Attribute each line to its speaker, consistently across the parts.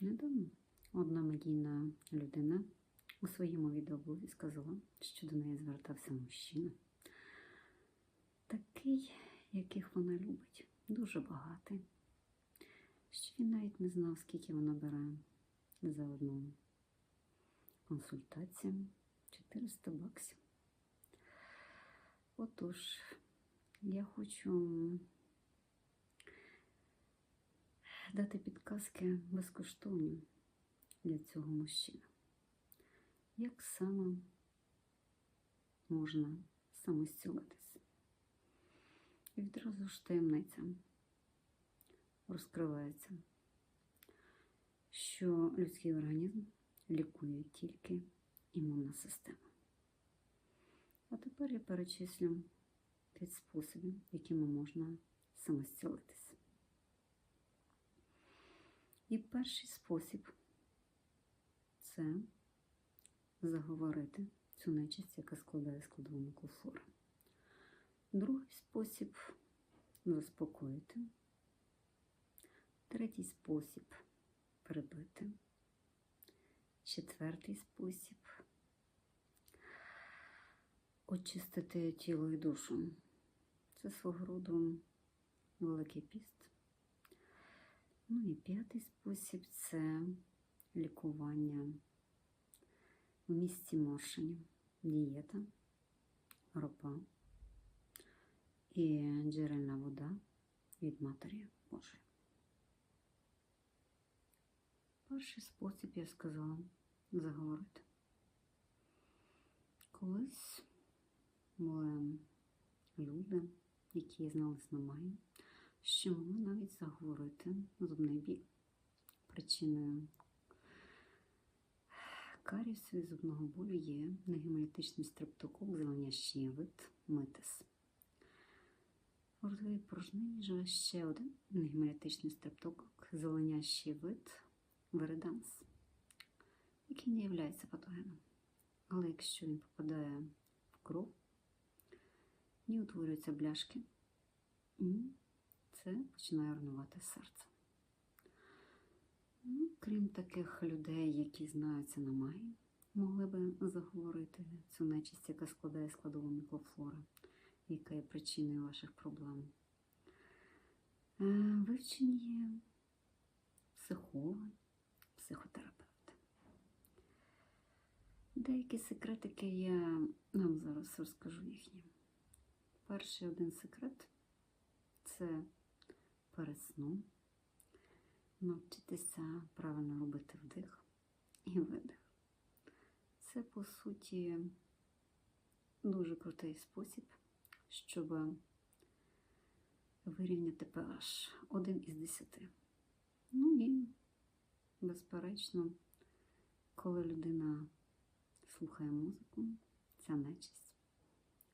Speaker 1: Недавно одна медійна людина у своєму відеоблозі сказала, що до неї звертався мужчина. Такий, яких вона любить, дуже багатий. Що він навіть не знав, скільки вона бере за одну консультацію 400 баксів. Отож, я хочу дати підказки безкоштовні для цього мужчини. Як саме можна самостілитися? І відразу ж таємниця розкривається, що людський організм лікує тільки імунна система. А тепер я перечислю п'ять способів, якими можна самостілитися. І перший спосіб це заговорити цю нечисть, яка складає складову мікрофлори. Другий спосіб заспокоїти. Третій спосіб прибити. Четвертий спосіб очистити тіло і душу. Це свого роду великий піст. Ну і п'ятий спосіб це лікування в місці моршення, дієта, ропа і джерельна вода від Матері Божої. Перший спосіб, я сказала, заговорити. Колись були люди, які зналися на магії, що могли навіть заговорити зубний біль. Причиною карісу і зубного болю є негемолітичний стрептокок, зеленящий вид метис. Ротовій порожнині живе ще один негемолітичний стрептокок, зеленящий вид вереданс, який не є патогеном. Але якщо він попадає в кров, не утворюються бляшки, це починає руйнувати серце. Ну, крім таких людей, які знаються на магії, могли би заговорити цю нечисть, яка складає складову мікрофлору, яка є причиною ваших проблем. Е, Вивчені психологи, психотерапевти. Деякі секретики я вам зараз розкажу їхні. Перший один секрет це перед сном навчитися правильно робити вдих і видих. Це, по суті, дуже крутий спосіб, щоб вирівняти pH один із десяти. Ну і, безперечно, коли людина слухає музику, ця нечисть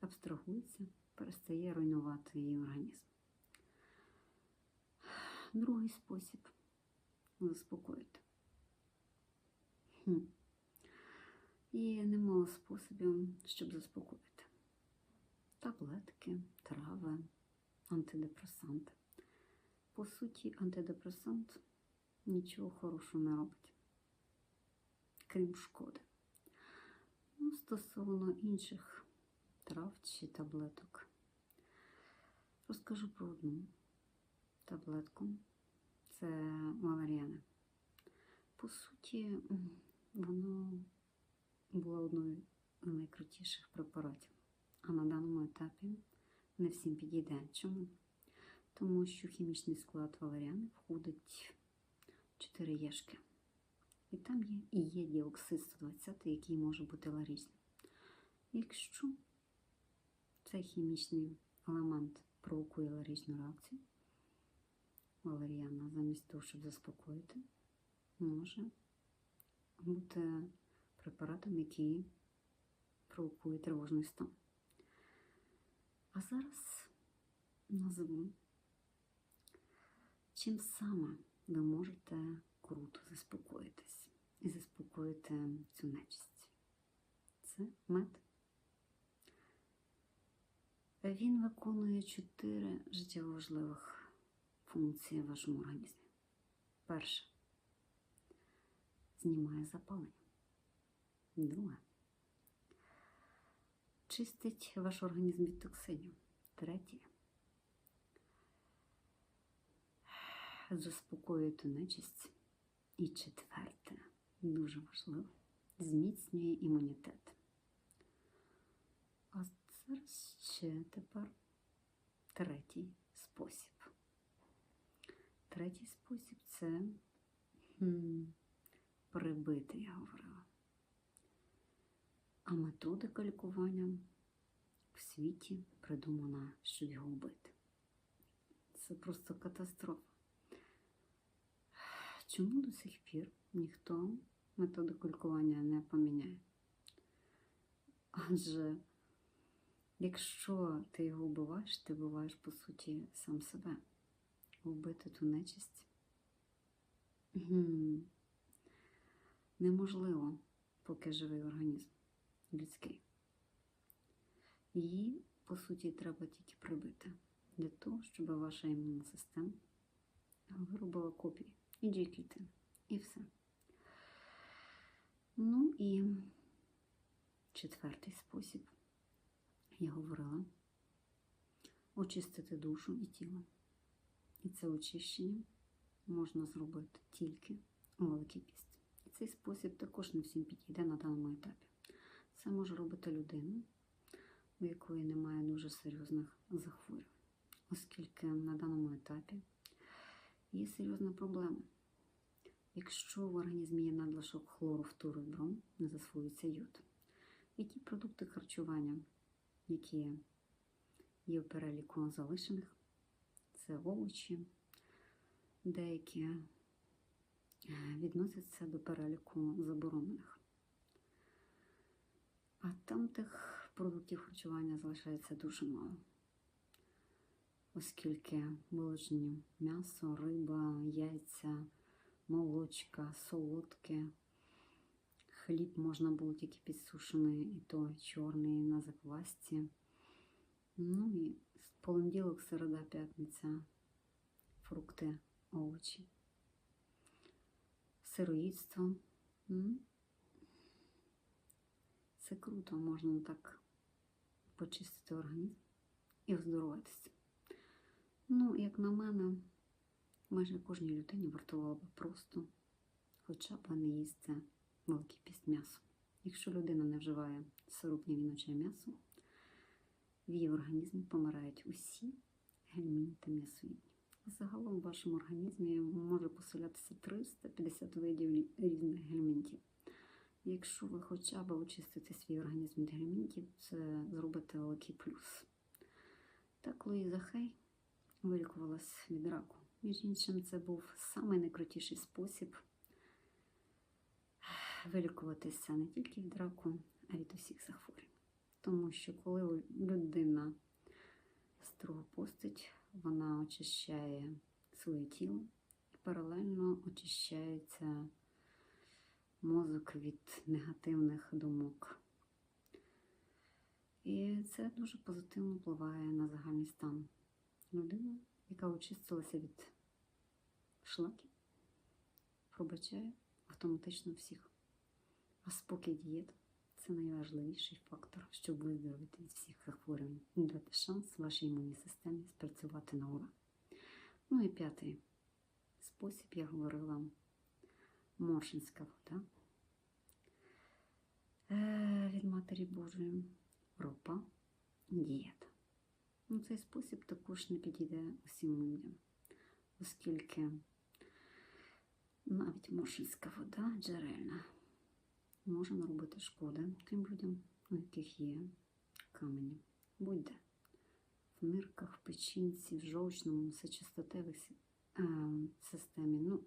Speaker 1: абстрагується, перестає руйнувати її організм. Другий спосіб заспокоїти. Хм. І немало способів, щоб заспокоїти. Таблетки, трави, антидепресанти. По суті, антидепресант нічого хорошого не робить, крім шкоди. Ну, стосовно інших трав чи таблеток, розкажу про одну таблетку. Це валеріана. По суті, воно було одною з найкрутіших препаратів. А на даному етапі не всім підійде. Чому? Тому що хімічний склад валеріани входить 4 єшки. І там є і є діоксид 120, який може бути алергічним. Якщо цей хімічний елемент провокує алергічну реакцію, валеріана, замість того, щоб заспокоїти, може бути препаратом, який провокує тривожний стан. А зараз назву, чим саме ви можете круто заспокоїтись і заспокоїти цю нечисть. Це мед. Він виконує чотири життєво важливих функції в вашому організмі. Перше знімає запалення. Друге. Чистить ваш організм від токсинів. Третє. Заспокоює ту нечисть. І четверте, дуже важливо, зміцнює імунітет. А зараз ще тепер третій спосіб. Третій спосіб це прибити, я говорила. А методика лікування в світі придумана, щоб його вбити. Це просто катастрофа. Чому до сих пір ніхто методику лікування не поміняє? Адже якщо ти його вбиваєш, ти вбиваєш, по суті, сам себе. Вбити ту нечисть Гм. неможливо, поки живий організм людський. Її, по суті, треба тільки прибити для того, щоб ваша імунна система виробила копії і G-клітин, і все. Ну і четвертий спосіб, я говорила, очистити душу і тіло. І це очищення можна зробити тільки у Великий Піст. І цей спосіб також не всім підійде на даному етапі. Це може робити людина, у якої немає дуже серйозних захворювань, оскільки на даному етапі є серйозна проблема. Якщо в організмі є надлишок хлору, фтору і бром, не засвоюється йод. І ті продукти харчування, які є в переліку залишених, це овочі, деякі е, відносяться до переліку заборонених. А там тих продуктів харчування залишається дуже мало, оскільки молочні м'ясо, риба, яйця, молочка, солодке, хліб можна було тільки підсушений, і то чорний на заквасці. Ну і в понеділок, середа, п'ятниця, фрукти, овочі, сироїдство. Це круто, можна так почистити організм і оздоровитися. Ну, як на мене, майже кожній людині вартувало би просто хоча б не їсти великий піст м'ясо. Якщо людина не вживає сирупне віноче м'ясо, в її організмі помирають усі гельмінти та м'ясоїдні. Загалом в вашому організмі може поселятися 350 видів різних гельмінтів. Якщо ви хоча б очистите свій організм від гельмінтів, це зробите великий плюс. Так Луїза Хей вилікувалась від раку. Між іншим, це був самий найкрутіший спосіб вилікуватися не тільки від раку, а від усіх захворювань. Тому що коли людина строго постить, вона очищає своє тіло і паралельно очищається мозок від негативних думок. І це дуже позитивно впливає на загальний стан людини, яка очистилася від шлаків, пробачає автоматично всіх. А спокій дієт це найважливіший фактор, щоб виздоровити від всіх захворювань дати шанс вашій імунній системі спрацювати на ура. Ну і п'ятий спосіб, я говорила, моршинська вода е, від Матері Божої, ропа, дієта. Ну, Цей спосіб також не підійде усім людям, оскільки навіть моршинська вода джерельна може наробити шкоди тим людям, у яких є камені. Будь-де. В нирках, в печінці, в жовчному, сечостатевих системі. Ну,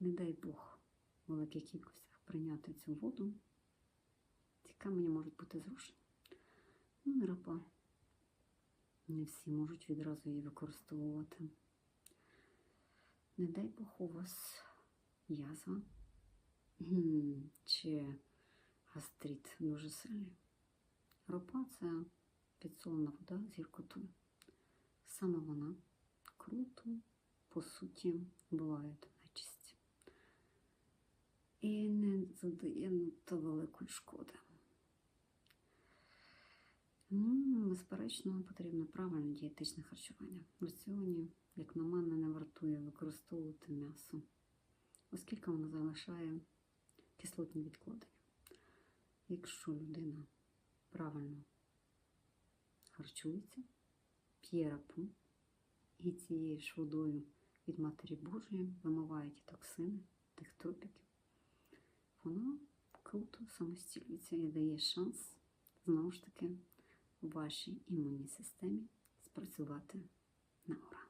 Speaker 1: не дай Бог в великих кількостях прийняти цю воду. Ці камені можуть бути зрушені. Ну, не рапа. Не всі можуть відразу її використовувати. Не дай Бог у вас язва чи гастрит дуже сильний. Ропа це підсолена вода з гіркотою. Саме вона круто, по суті, буває нечисть. і не задає надто великої шкоди. Тому, безперечно, потрібно правильне дієтичне харчування. В раціоні, як на мене, не вартує використовувати м'ясо, оскільки воно залишає кислотні відкладення. Якщо людина правильно харчується, п'є рапу і цією ж водою від Матері Божої вимиває ті токсини тих тропіків, вона круто самостілюється і дає шанс знову ж таки вашій імунній системі спрацювати на ура.